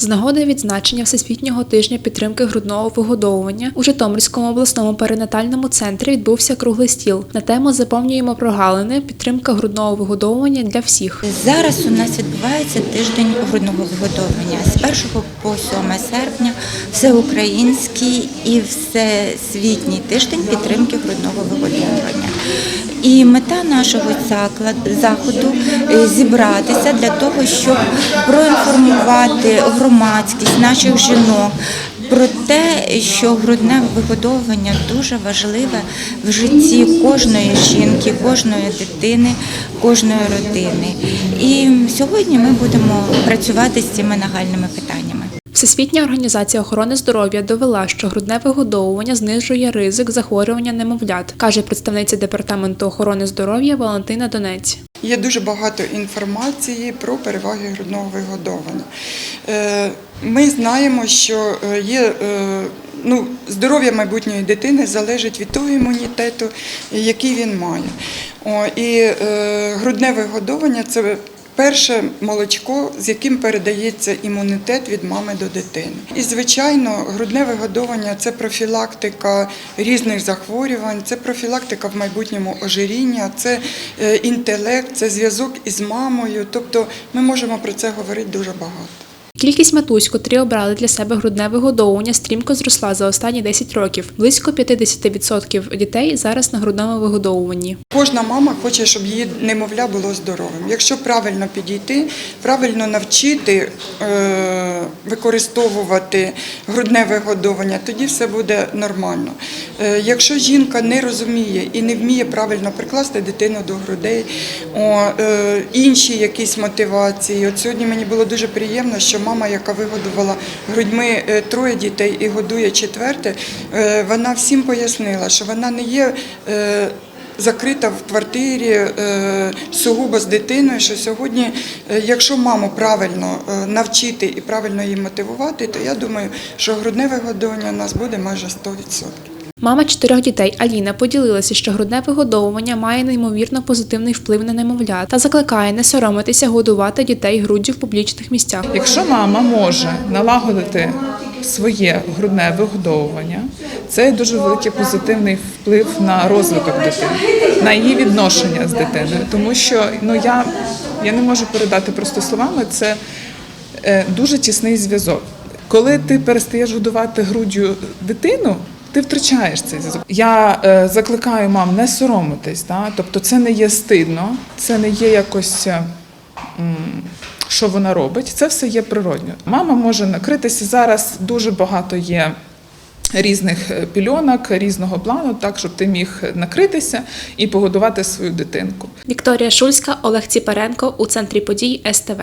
З нагоди відзначення Всесвітнього тижня підтримки грудного вигодовування у Житомирському обласному перинатальному центрі відбувся круглий стіл на тему Заповнюємо прогалини. Підтримка грудного вигодовування для всіх. Зараз у нас відбувається тиждень грудного вигодовування з 1 по 7 серпня всеукраїнський і всесвітній тиждень підтримки грудного вигодовування. І мета нашого заходу е, зібратися для того, щоб проінформувати громадськість наших жінок про те, що грудне вигодовування дуже важливе в житті кожної жінки, кожної дитини, кожної родини. І сьогодні ми будемо працювати з цими нагальними питаннями. Всесвітня організація охорони здоров'я довела, що грудне вигодовування знижує ризик захворювання немовлят, каже представниця департаменту охорони здоров'я Валентина Донець. Є дуже багато інформації про переваги грудного вигодовування. Е, Ми знаємо, що е, є е, ну, здоров'я майбутньої дитини залежить від того імунітету, який він має. І грудне вигодовування це перше молочко, з яким передається імунітет від мами до дитини. І, звичайно, грудне вигодовування це профілактика різних захворювань, це профілактика в майбутньому ожиріння, це е, інтелект, це зв'язок із мамою. Тобто ми можемо про це говорити дуже багато. Кількість матусь, котрі обрали для себе грудне вигодовування, стрімко зросла за останні 10 років. Близько 50% дітей зараз на грудному вигодовуванні. Кожна мама хоче, щоб її немовля було здоровим. Якщо правильно підійти, правильно навчити е, використовувати грудне вигодовування, тоді все буде нормально. Е, якщо жінка не розуміє і не вміє правильно прикласти дитину до грудей, е, інші якісь мотивації. От сьогодні мені було дуже приємно, що мама, яка вигодувала грудьми е, троє дітей і годує четверте, е, вона всім пояснила, що вона не є. е, закрита в квартирі сугубо з дитиною, що сьогодні, якщо маму правильно навчити і правильно її мотивувати, то я думаю, що грудне вигодовування у нас буде майже 100%. Мама чотирьох дітей Аліна поділилася, що грудне вигодовування має неймовірно позитивний вплив на немовля та закликає не соромитися годувати дітей груддю в публічних місцях. Якщо мама може налагодити своє грудне вигодовування, це дуже великий позитивний вплив на розвиток дитини, на її відношення з дитиною. Тому що ну я, я не можу передати просто словами, це е, дуже тісний зв'язок. Коли ти перестаєш годувати груддю дитину. Ти втрачаєш цей зв'язок. Я е, закликаю мам не соромитись, да? тобто це не є стидно, це не є якось е, м, що вона робить. Це все є природньо. Мама може накритися зараз. Дуже багато є різних е, пільонок різного плану, так щоб ти міг накритися і погодувати свою дитинку. Вікторія Шульська, Олег Ціпаренко у центрі подій СТВ.